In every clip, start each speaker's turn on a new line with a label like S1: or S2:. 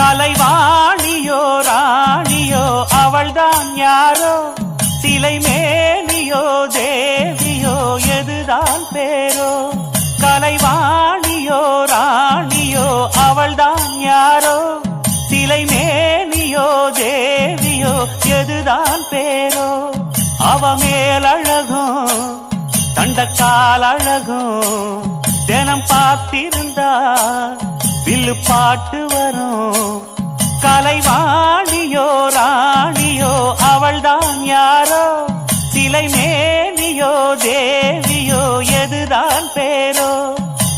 S1: கலைவாணியோ ராணியோ அவள்தான் யாரோ? சிலை மேலியோ தேவியோ எதுதான் பேரோ? கலைவாணியோ ராணியோ அவள்தான் யாரோ? சிலை மேலியோ தேவியோ எதுதான் பேரோ? அவ மேலழகும் தண்டக்கால் அழகும் தினம் பார்த்திருந்தார். வில்லு பாட்டு வரும். கலைவாணியோ ராணியோ அவள்தான் யாரோ? சிலை மேனியோ தேவியோ எதுதான் பேரோ?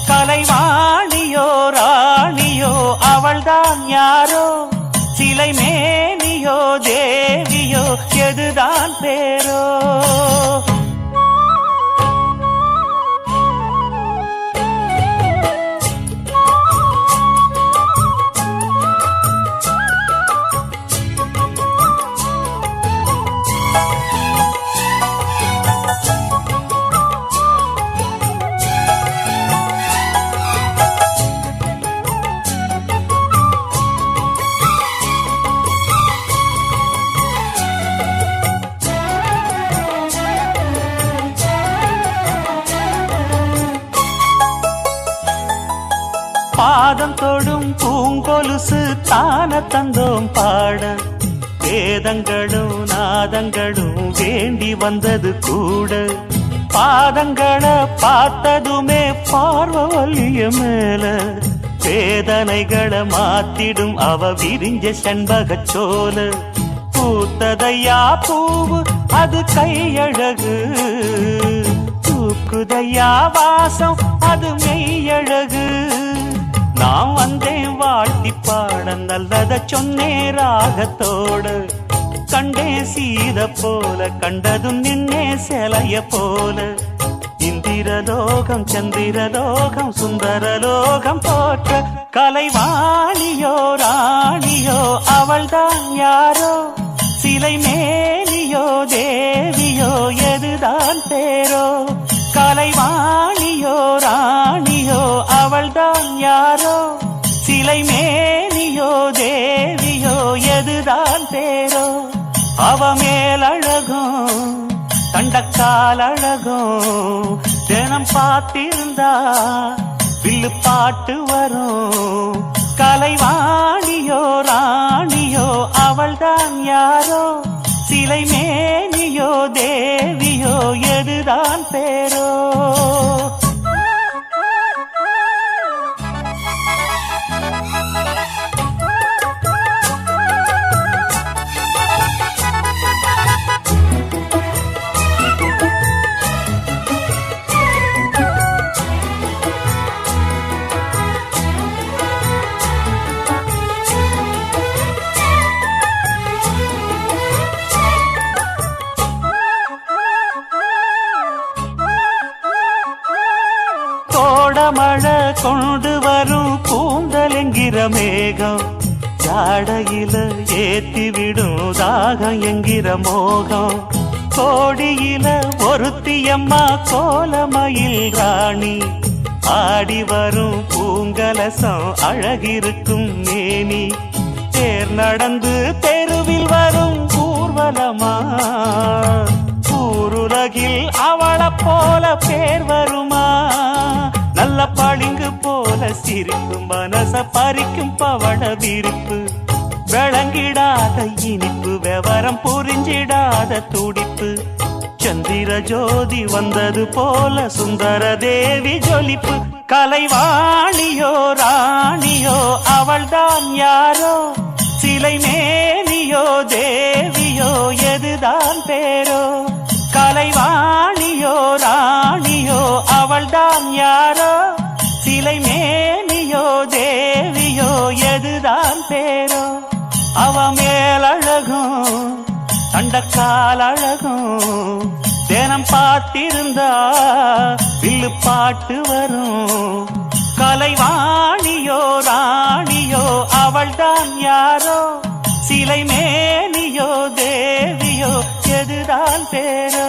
S1: கலைவாணியோ ராணியோ அவள்தான் யாரோ? சிலை மேனியோ தேவியோ எதுதான் பேரோ? பாதம் தொடும் பூங்கொலுசு தான தந்தோம் பாட. வேதங்களும் நாதங்களும் வேண்டி வந்தது கூட. பாதங்களை பார்த்ததுமே பார்வலிய மேல. வேதனைகளை மாத்திடும் அவ விரிஞ்ச செண்பகச் சோல பூத்ததையா பூவு அது கையழகு. தூக்குதையா வாசம் அது மெய்யழகு. நான் வந்தேன் வாழ்த்தி பாட நல்லத சொன்னே ராகத்தோடு. கண்டே சீத போல கண்டதும் நின்னே சிலைய போல. இந்திரலோகம் சந்திரலோகம் சுந்தரலோகம் போற்ற கலைவாணியோ ராணியோ அவள்தான் யாரோ? சிலை மேலியோ தேவியோ எதுதான் பேரோ? கலைவாணியோ ராணி அவள்தான் யாரோ? சிலை மேனியோ தேவியோ எதுதான் பேரோ? அவ மேல் அழகும் தண்டக்கால் அழகும் தினம் பார்த்திருந்தா வில்லு பாட்டு வரும். கலைவாணியோ ராணியோ அவள்தான் யாரோ? சிலை மேனியோ தேவியோ எதுதான் பேரோ? மேகம் ஜாடையில ஏத்தி விடும் தாகம் என்கிற மோகம். கோடியில ஒருத்தியம்மா கோலமயில் ராணி. ஆடி வரும் பூங்கலசம் அழகிருக்கும் மேனி. தேர் நடந்து தெருவில் வரும் போல மனச பறிக்கும் பவள விரிப்பு. விளங்கிடாத இனிப்பு விவரம் புரிஞ்சிடாத துடிப்பு. சந்திர ஜோதி வந்தது போல சுந்தர தேவி ஜொலிப்பு. கலைவாணியோ ராணியோ அவள்தான் யாரோ? சிலை மேனியோ தேவியோ எதுதான் பேரோ? கலைவாணியோ ராணியோ அவள்தான் யாரோ? சிலை அவ மேலழகும் தண்டக்கால் அழகும் தேனம் பார்த்திருந்தா வில்லு பாட்டு வரும். கலைவாணியோ ராணியோ அவள்தான் யாரோ? சிலை மேனியோ தேவியோ எதுதான் பேரோ?